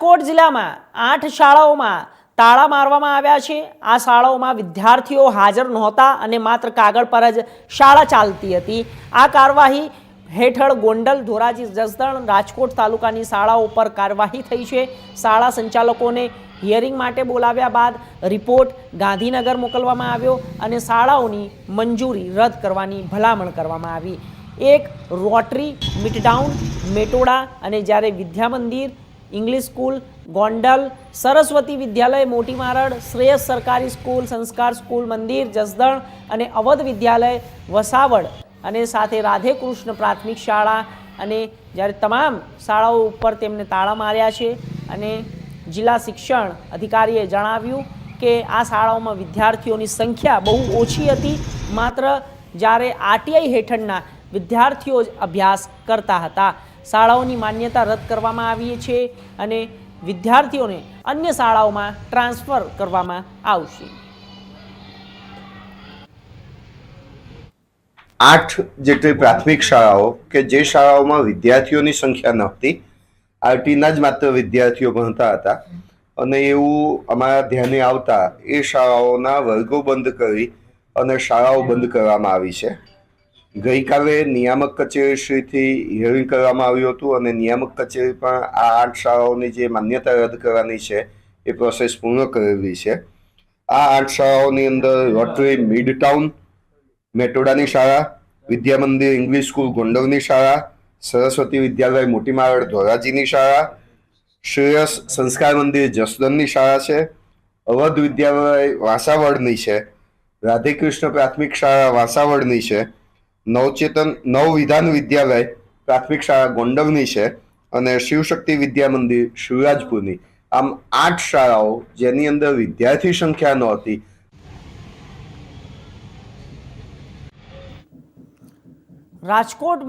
રાજકોટ જિલ્લામાં આઠ શાળાઓમાં તાળા મારવામાં આવ્યા છે. આ શાળાઓમાં વિદ્યાર્થીઓ હાજર નહોતા અને માત્ર કાગળ પર જ શાળા ચાલતી હતી. આ કાર્યવાહી હેઠળ ગોંડલ, ધોરાજી, જસદણ, રાજકોટ તાલુકાની શાળાઓ પર કાર્યવાહી થઈ છે. શાળા સંચાલકોને હિયરિંગ માટે બોલાવ્યા બાદ રિપોર્ટ ગાંધીનગર મોકલવામાં આવ્યો અને શાળાઓની મંજૂરી રદ કરવાની ભલામણ કરવામાં આવી. એક રોટરી મિટડાઉન મેટોડા અને જ્યારે વિદ્યા મંદિર ઇંગ્લિશ સ્કૂલ, ગોંડલ, સરસ્વતી વિદ્યાલય, મોટી મારડ, શ્રેયસ સરકારી સ્કૂલ, સંસ્કાર સ્કૂલ, મંદિર, જસદણ અને અવધ વિદ્યાલય વસાવડ અને સાથે રાધે કૃષ્ણ પ્રાથમિક શાળા અને જ્યારે તમામ શાળાઓ ઉપર તેમને તાળા માર્યા છે અને જિલ્લા શિક્ષણ અધિકારીએ જણાવ્યું કે આ શાળાઓમાં વિદ્યાર્થીઓની સંખ્યા બહુ ઓછી હતી, માત્ર જ્યારે આરટીઆઈ હેઠળના વિદ્યાર્થીઓ જ અભ્યાસ કરતા હતા. શાળાઓની માન્યતા રદ કરવામાં આવી છે અને વિદ્યાર્થીઓને અન્ય શાળાઓમાં ટ્રાન્સફર કરવામાં આવશે. આઠ જેટલી પ્રાથમિક શાળાઓ કે જે શાળાઓમાં વિદ્યાર્થીઓની સંખ્યા નહોતી, આરટીના જ માત્ર વિદ્યાર્થીઓ ભણતા હતા અને એવું અમારા ધ્યાને આવતા એ શાળાઓના વર્ગો બંધ કરી અને શાળાઓ બંધ કરવામાં આવી છે. ગઈકાલે નિયામક કચેરીશ્રીથી હિયરિંગ કરવામાં આવ્યું હતું અને નિયામક કચેરી પણ આ આઠ શાળાઓની જે માન્યતા રદ કરવાની છે એ પ્રોસેસ પૂર્ણ કરેલી છે. આ આઠ શાળાઓની અંદર રોટરી મિડ ટાઉન મેટોડાની શાળા વિદ્યા મંદિર ઇંગ્લિશ સ્કૂલ, ગોંડલની શાળા, સરસ્વતી વિદ્યાલય મોટી માવડ ધોરાજીની શાળા, શ્રેયસ સંસ્કાર મંદિર જસદનની શાળા છે, અવધ વિદ્યાલય વાસાવડની છે, રાધેકૃષ્ણ પ્રાથમિક શાળા વાસાવડની છે નવચેતન નવ વિધાન વિદ્યાલય પ્રાથમિક શાળા ગોંડલની છે અને શિવશક્તિ વિદ્યા મંદિર શિવરાજપુરની. આમ આઠ શાળાઓ જેની અંદર વિદ્યાર્થી સંખ્યા નહોતી. રાજકોટમાં